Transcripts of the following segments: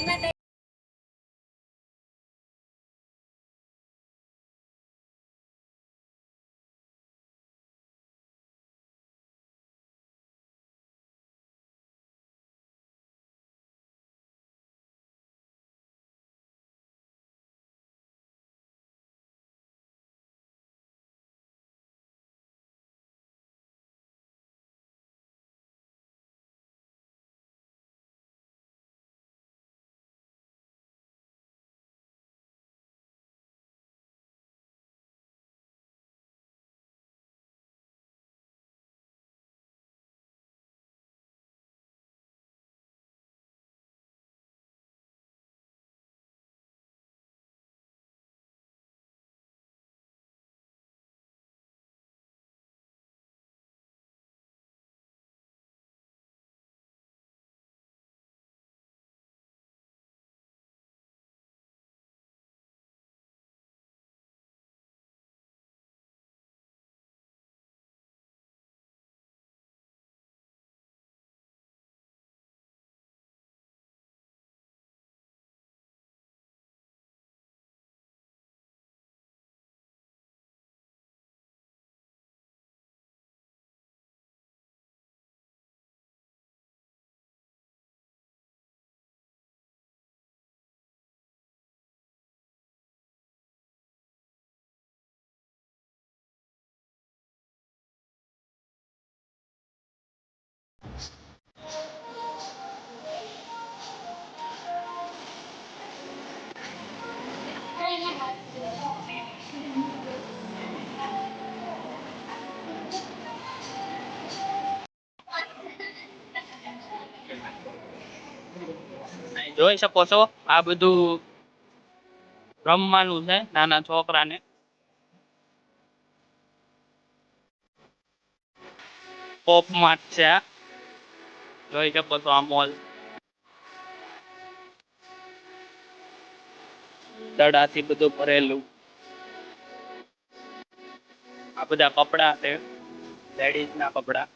¡Déjame ver! જોઈ શકો છો. આ બધું રમવાનું છે નાના છોકરાને. પોપ માર્ટ છે આ. જોઈ શકો છો આ મોલ દડાથી બધું ભરેલું. આ બધા કપડા છે. લેડીઝ ના કપડા.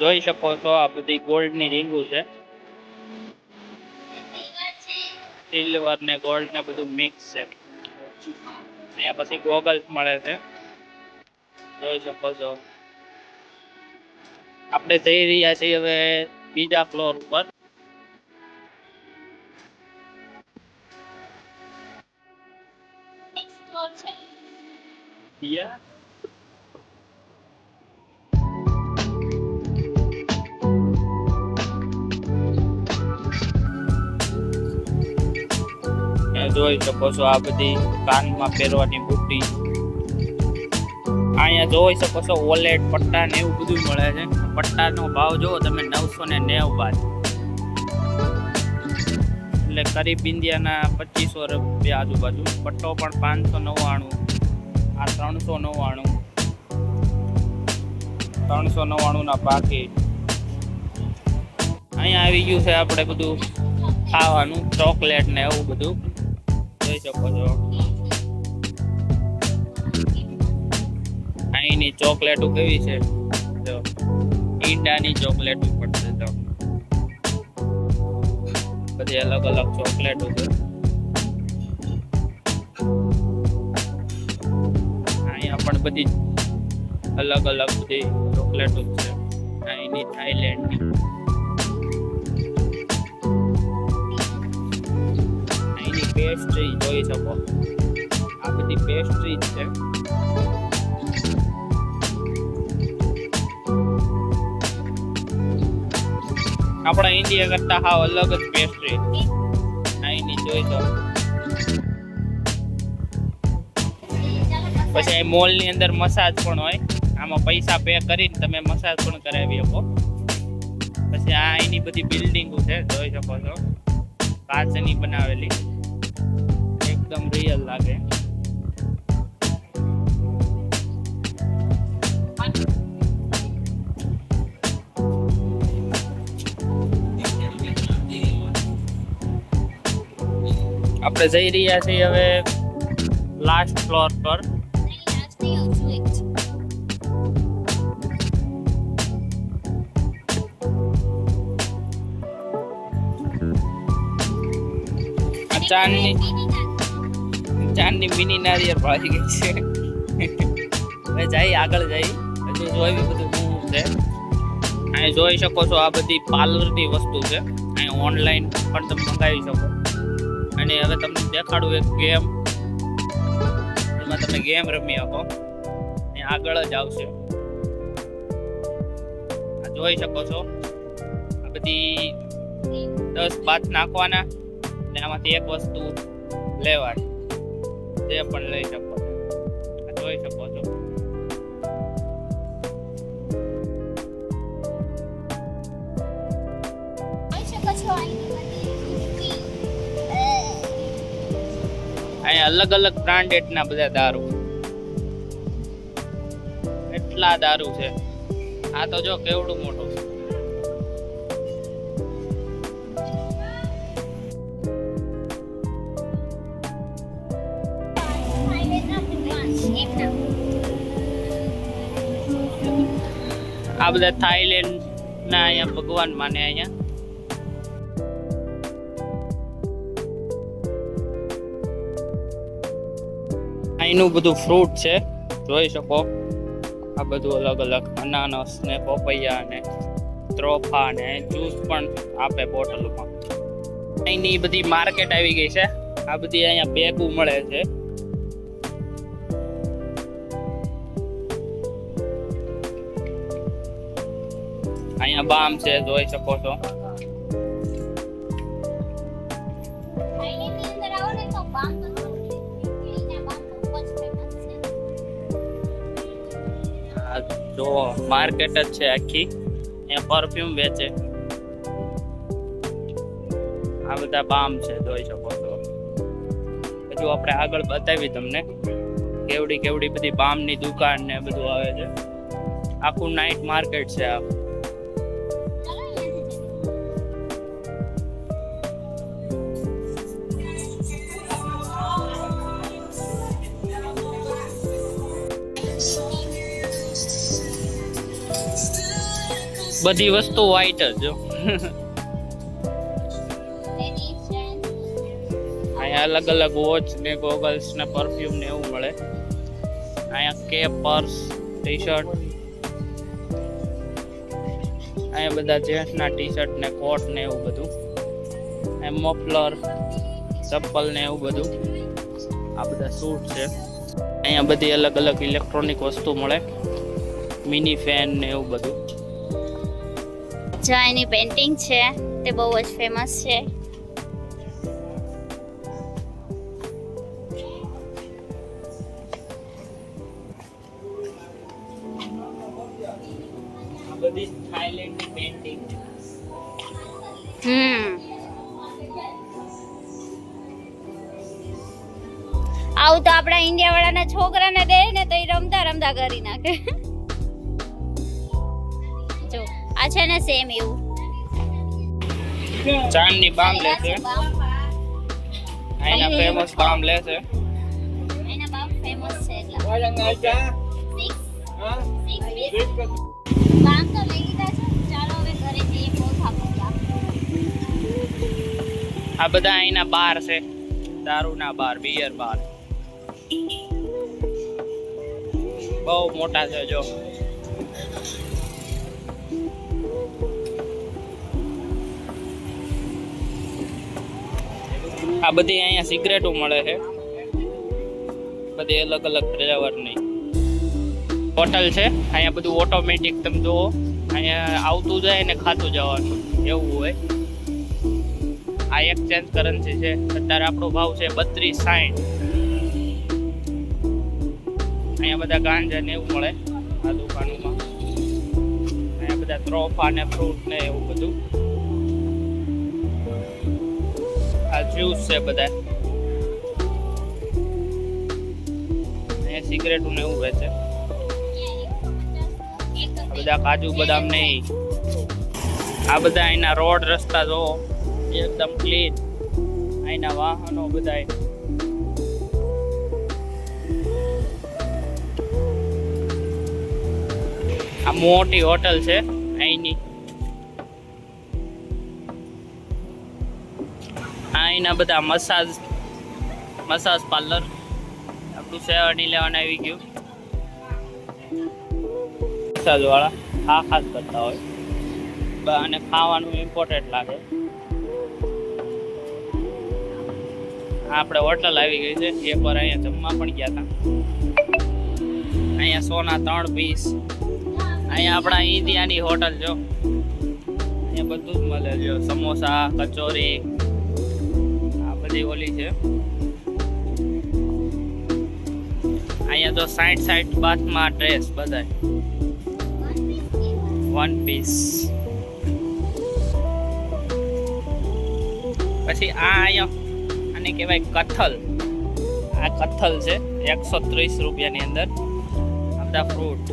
જોઈ શકો છો આ બધી ગોલ્ડની રીંગુ છે. સિલ્વર ને ગોલ્ડ ને બધું મિક્સ છે. અહીંયા પછી ગોગલ્સ મળે છે. જોઈ શકો છો. આપણે જઈ રહ્યા છીએ હવે બીજા ફ્લોર ઉપર. Yeah. જોઈ શકો છો આ બધી કાનમાં પહેરવાની બુટ્ટી અહીંયા જોઈ શકો છો વોલેટ પટ્ટા ને એવું બધું મળે છે. પટ્ટાનો ભાવ જુઓ તમે નવસો ને નેવ બાદ. એટલે કરીબ ઇન્ડિયાના પચીસો રૂપિયા આજુબાજુ. પટ્ટો પણ પાંચસો નવ્વાણું. આ ત્રણસો નવ્વાણું. ત્રણસો નવ્વાણુંના પાકીટ અહીંયા આવી ગયું છે આપણે બધું ખાવાનું, ચોકલેટ ને એવું બધું. જોઈ શકો છો. અહીંની ચોકલેટો કેવી છે? જો, ઈંડાની ચોકલેટો પડશે જો. બધી અલગ અલગ ચોકલેટો છે. અહીંયા પણ બધી અલગ અલગ બધી ચોકલેટો છે. અહીંની થાઈલેન્ડની પેસ્ટ્રી જોઈ શકો. આ બધી પેસ્ટ્રી છે. આપણા ઇન્ડિયા કરતા હાવ અલગ જ પેસ્ટ્રી અહીંની જોઈ તો પછી અહીં મોલની અંદર મસાજ પણ હોય. આમાં પૈસા પે કરીને તમે મસાજ પણ કરાવી શકો. પછી આ અહીંની બધી બિલ્ડિંગો છે, જોઈ શકો છો. કાચની બનાવેલી. સાથે આપણે જઈ રહ્યા છીએ હવે લાસ્ટ ફ્લોર પર. ચાંદની ચાંદની મિની નારિયેળ ભાઈ ગઈ છે. હવે જઈ, આગળ જઈ. હજુ જોઈ બધું શું છે. અહીં જોઈ શકો છો આ બધી પાર્લરની વસ્તુ છે. અહીં ઓનલાઈન પણ તમે મંગાવી શકો. અને હવે તમને દેખાડું એક ગેમ. એમાં તમે ગેમ રમી શકો. અને આગળ જ આવશે. જોઈ શકો છો. આ બધી દસ બાદ નાખવાના. અને આમાંથી એક વસ્તુ લેવાની. તે પણ લઈ શકો છો. જોઈ શકો છો. અહીંયા અલગ અલગ બ્રાન્ડેડ ના બધા દારૂ. એટલા દારૂ છે. આ તો જો કેવડું મોટું. આ બધા થાઈલેન્ડ ના અહીંયા ભગવાન માને અહીંયા. અહીંનું બધું ફ્રૂટ છે. જોઈ શકો. આ બધું અલગ અલગ અનાનસ ને પપૈયા ને ત્રોફા ને જ્યુસ પણ આપે બોટલમાં અહીંની બધી માર્કેટ આવી ગઈ છે. આ બધી અહીંયા બેગું મળે છે. અહીંયા બામ છે જોઈ શકો છો. જો માર્કેટ જ છે આખી. અહીંયા પરફ્યુમ વેચે. આ બધા બામ છે જોઈ શકો છો. હજુ આપણે આગળ બતાવી તમને કેવડી કેવડી બધી બામની દુકાન ને બધું આવે છે. આખું નાઇટ માર્કેટ છે આ. બધી વસ્તુ વ્હાઈટ જ. અહીંયા અલગ અલગ વોચ ને ગોગલ્સ ને પરફ્યુમ ને એવું મળે. અહીંયા કેપ પર્સ ટી શર્ટ અહીંયા બધા જેન્ટ્સના ટી શર્ટ ને કોટ ને એવું બધું. એમ મોફલર ચપ્પલ ને એવું બધું. આ બધા સૂટ છે. અહીંયા બધી અલગ અલગ ઇલેક્ટ્રોનિક વસ્તુ મળે. મિની ફેન ને એવું બધું? જો એની પેન્ટિંગ છે તે બહુ જ ફેમસ છે. બધી થાઈલેન્ડની પેઇન્ટિંગ હમ. આવું તો આપણા ઇન્ડિયા વાળાના છોકરાને દે ને તો એ રમતા રમતા કરી નાખે. આ છે ને સેમ એવું. ચાંદની બામ લે છે. અહીંના ફેમસ બામ લે છે. એના બામ ફેમસ છે એટલે. Six? Six. piece? બામ તો લઈ લીધા છે. ચાલો હવે ઘરે જઈએ બહુ થાકી ગયા આ બધા અહીંના બાર છે. દારૂના બાર બિયર બાર. બહુ મોટા છે જો. આ બધી અહીંયા સિગરેટો મળે છે. બધી અલગ અલગ ફ્લેવરની. હોટલ છે. અહીંયા બધું ઓટોમેટિક તમે જુઓ. અહીંયા આવતું જાય ને ખાતું જવાનું. એવું હોય. આ એક્સચેન્જ કરન્સી છે. અત્યારે આપણો ભાવ છે બત્રીસ સાઠ અહીંયા બધા ગાંજા ને એવું મળે. આ દુકાનોમાં. અહીંયા બધા ત્રોફા ને ફ્રૂટ ને એવું બધું. આ જ્યુસ છે બધા અહીંયા સિગરેટું ને એવું વેચે બધા કાજુ બદામ નહીં આ બધા અહીંના રોડ રસ્તા જો. એકદમ ક્લીન અહીંના વાહનો બધા આ મોટી હોટલ છે. અહીંના બધા મસાજ મસાજ પાર્લર. આપણું સેવન ઇલેવન આવી ગયું. મસાજ વાળા ખા ખાસ કરતા હોય. અને ખાવાનું ઇમ્પોર્ટન્ટ લાગે. આપણે હોટલ આવી ગઈ છે. એકવાર અહીંયા જમવા પણ ગયા હતા અહીંયા સોના ત્રણ પીસ અહીંયા આપણા ઇન્ડિયાની હોટલ જો. અહીંયા બધું જ મળે. જો સમોસા, કચોરી. આ બધી ઓલી છે. અહીંયા તો સાઠ સાઠ બાથમાં ડ્રેસ બધાય. વન પીસ પછી આ અહીંયા, આને કહેવાય કથલ. આ કથલ છે, એકસો ત્રીસ રૂપિયાની અંદર. આ બધા ફ્રૂટ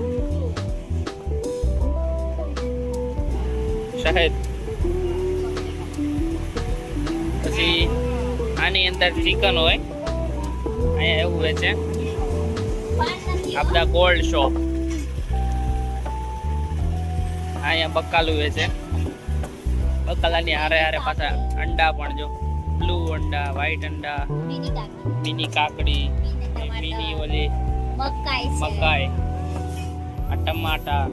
શહેદ. પછી આની અંદર ચિકન હોય. અહીંયા એવું વેચે આ બધા ગોલ્ડ શોપ અહીંયા બકાલું વેચે બકાલાની હારે હારે પાછા અંડા પણ જો. બ્લુ અંડા વ્હાઈટ અંડા મિની કાકડી મિની ઓલી મકાઈ. આ ટમાટા.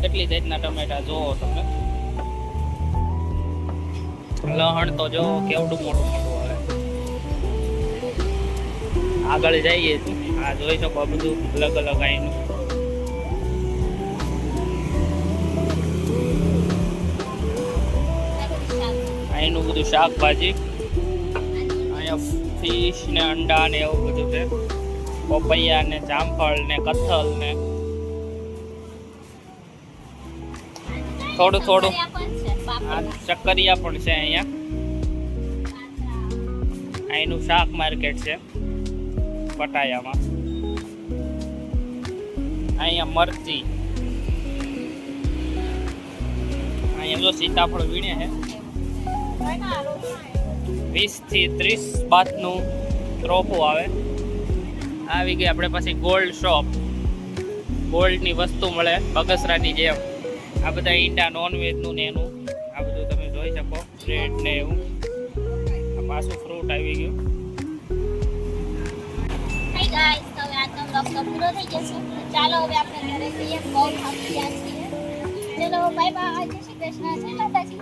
કેટલી જાતના ટમેટા જોવો તમે. લહણ તો જો કેવડું મોટું મોટું આગળ જઈએ આ જોઈ શકો બધું અલગ અલગ આઈનું અહીંનું બધું શાકભાજી, અહીંયા ફિશ ને અંડા ને એવું બધું છે. પપૈયા ને, જામફળ ને કથલ ને. થોડું થોડું. ચક્કરિયા પણ છે અહીંયા. અહીંનું શાક માર્કેટ છે. પટાયામાં અહીંયા મરચી. અહીંયા જો સીતાફળ વીણે છે. વીસથી ત્રીસ બાતનું ત્રોફું આવે. આવી ગઈ આપણે પછી ગોલ્ડ શોપ ગોલ્ડની વસ્તુ મળે, બગસરાની જેમ. આ બધા ઈંડા નોનવેજનું ને એનું. આ બધું તમે જોઈ શકો. બ્રેડ ને એવું. પાછું ફ્રૂટ આવી ગયું. પૂરો થઈ જશે ચાલો હવે આપણે ઘરે જઈએ. બહુ થાકી ગયા છીએ. ચલો બાય બાય જય શ્રી કૃષ્ણ. જય માતાજી.